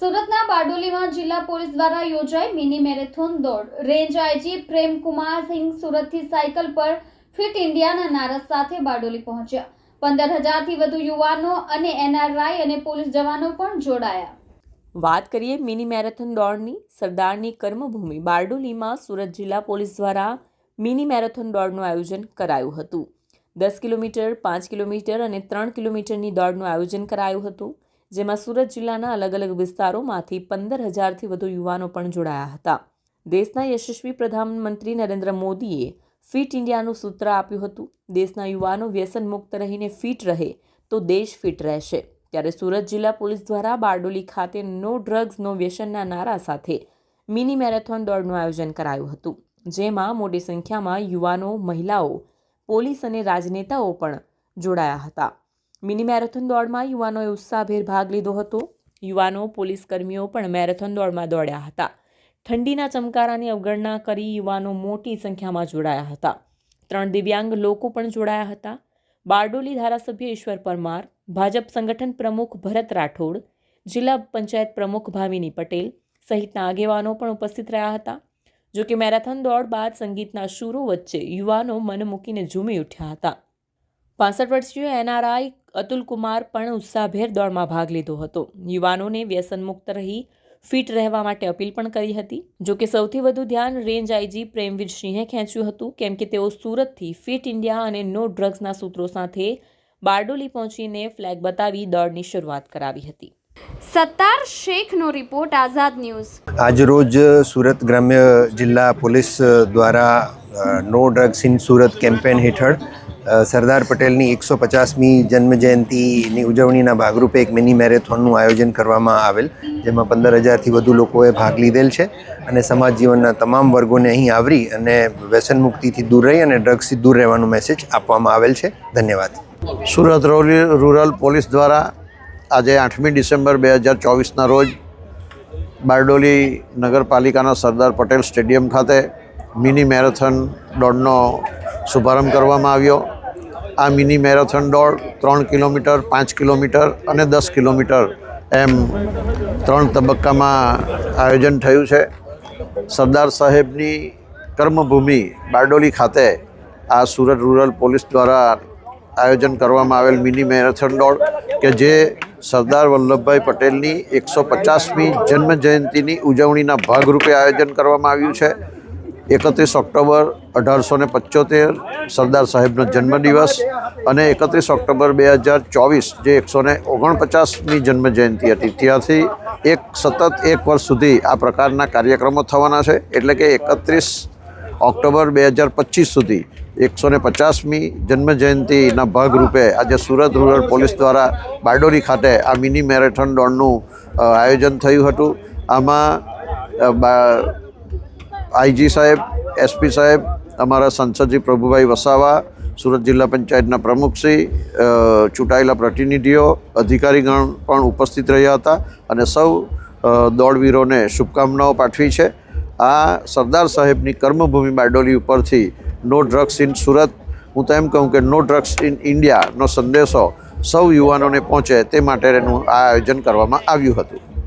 સુરતના બારડોલીમાં જિલ્લા પોલીસ દ્વારા યોજાઈ મિની મેરેથોન દોડ. રેન્જ આઈજી પ્રેમકુમાર સિંહ સુરતથી સાયકલ પર ફિટ ઇન્ડિયાના નારા સાથે બારડોલી પહોંચ્યા. પંદર હજારથી વધુ યુવાનો અને એનઆરઆઈ અને પોલીસ જવાનો પણ જોડાયા. વાત કરીએ મિની મેરેથોન દોડની. સરદારની કર્મભૂમિ બારડોલીમાં સુરત જિલ્લા પોલીસ દ્વારા મિની મેરેથોન દોડનું આયોજન કરાયું હતું. દસ કિલોમીટર, પાંચ કિલોમીટર અને ત્રણ કિલોમીટરની દોડનું આયોજન કરાયું હતું. જેમાં સુરત જિલ્લાના અલગ અલગ વિસ્તારોમાંથી પંદર હજારથી વધુ યુવાનો પણ જોડાયા હતા. દેશના યશસ્વી પ્રધાનમંત્રી નરેન્દ્ર મોદીએ ફિટ ઇન્ડિયાનું સૂત્ર આપ્યું હતું. દેશના યુવાનો વ્યસન મુક્ત રહીને ફિટ રહે તો દેશ ફિટ રહેશે. ત્યારે સુરત જિલ્લા પોલીસ દ્વારા બારડોલી ખાતે નો ડ્રગ્સ, નો વ્યસનના નારા સાથે મિની મેરેથોન દોડનું આયોજન કરાયું હતું, જેમાં મોટી સંખ્યામાં યુવાનો, મહિલાઓ, પોલીસ અને રાજનેતાઓ પણ જોડાયા હતા. મિની મેરેથોન દોડમાં યુવાનોએ ઉત્સાહભેર ભાગ લીધો હતો. યુવાનો પોલીસ કર્મીઓ પણ મેરેથોન દોડમાં દોડ્યા હતા. ઠંડીના ચમકારાની અવગણના કરી યુવાનો મોટી સંખ્યામાં જોડાયા હતા. ત્રણ દિવ્યાંગ લોકો પણ જોડાયા હતા. બારડોલી ધારાસભ્ય ઈશ્વર પરમાર, ભાજપ સંગઠન પ્રમુખ ભરત રાઠોડ, જિલ્લા પંચાયત પ્રમુખ ભાવિની પટેલ સહિતના આગેવાનો પણ ઉપસ્થિત રહ્યા હતા. જોકે મેરેથોન દોડ બાદ સંગીતના શૂરો વચ્ચે યુવાનો મન મૂકીને ઝૂમી ઉઠ્યા હતા. પાસઠ વર્ષીય એનઆરઆઈ અતુલ કુમાર પણ ઉત્સાહભેર દોડમાં ભાગ લીધો હતો. યુવાનોને વ્યસન મુક્ત રહી ફિટ રહેવા માટે અપીલ પણ કરી હતી. જો કે સૌથી વધુ ધ્યાન રેન્જ આઈજી પ્રેમવીર સિંહે ખેંચ્યું હતું કેમ કે તેઓ સુરતથી ફિટ ઇન્ડિયા અને નો ડ્રગ્સના સૂત્રો સાથે બારડોલી પહોંચીને ફ્લેગ બતાવી દોડની શરૂઆત કરાવી હતી. સત્તાર શેખનો રિપોર્ટ આઝાદ ન્યૂઝ. આજરોજ સુરત ગ્રામ્ય જિલ્લા પોલીસ દ્વારા no drugs in Surat campaign હેઠળ સરદાર પટેલની એકસો પચાસમી જન્મજયંતિની ઉજવણીના ભાગરૂપે એક મિની મેરેથોનનું આયોજન કરવામાં આવેલ, જેમાં પંદર હજારથી વધુ લોકોએ ભાગ લીધેલ છે અને સમાજ જીવનના તમામ વર્ગોને અહીં આવરી અને વ્યસન મુક્તિથી દૂર રહી અને ડ્રગ્સથી દૂર રહેવાનો મેસેજ આપવામાં આવેલ છે. ધન્યવાદ. સુરત રોલી- રૂરલ પોલીસ દ્વારા આજે આઠમી ડિસેમ્બર બે હજાર ચોવીસના રોજ બારડોલી નગરપાલિકાના સરદાર પટેલ સ્ટેડિયમ ખાતે મિની મેરેથોન દોડનો શુભારંભ કરવામાં આવ્યો. આ મિની મેરેથોન દોડ ત્રણ કિલોમીટર, પાંચ કિલોમીટર અને દસ કિલોમીટર એમ ત્રણ તબક્કામાં આયોજન થયું છે. સરદાર સાહેબની કર્મભૂમિ બારડોલી ખાતે આ સુરત રૂરલ પોલીસ દ્વારા આયોજન કરવામાં આવેલ મિની મેરેથોન દોડ કે જે સરદાર વલ્લભભાઈ પટેલની એકસો પચાસમી જન્મ જયંતિની ઉજવણીના ભાગરૂપે આયોજન કરવામાં આવ્યું છે. એકત્રીસ ઓક્ટોબર અઢારસો ને પંચોતેર, સરદાર સાહેબનો જન્મદિવસ અને એકત્રીસ ઓક્ટોબર બે હજાર ચોવીસ, જે એકસો ને ઓગણપચાસની જન્મજયંતિ હતી. ત્યાંથી એક સતત એક વર્ષ સુધી આ પ્રકારના કાર્યક્રમો થવાના છે. એટલે કે એકત્રીસ ઓક્ટોબર બે હજાર પચીસ સુધી એકસો ને પચાસમી જન્મજયંતિના ભાગરૂપે આજે સુરત રૂરલ પોલીસ દ્વારા બારડોલી ખાતે આ મિની મેરેથોન દોડનું આયોજન થયું હતું. આમાં આઈજી સાહેબ, એસપી સાહેબ, અમારા સંસદજી પ્રભુભાઈ વસાવા, સુરત જિલ્લા પંચાયતના પ્રમુખશ્રી ચૂંટાયેલા પ્રતિનિધિઓ, અધિકારીગણ પણ ઉપસ્થિત રહ્યા હતા અને સૌ દોડવીરોને શુભકામનાઓ પાઠવી છે. આ સરદાર સાહેબની કર્મભૂમિ બારડોલી ઉપરથી નો ડ્રગ્સ ઇન સુરત, હું તો એમ કહું કે નો ડ્રગ્સ ઇન ઇન્ડિયાનો સંદેશો સૌ યુવાનોને પહોંચે તે માટેનું આ આયોજન કરવામાં આવ્યું હતું.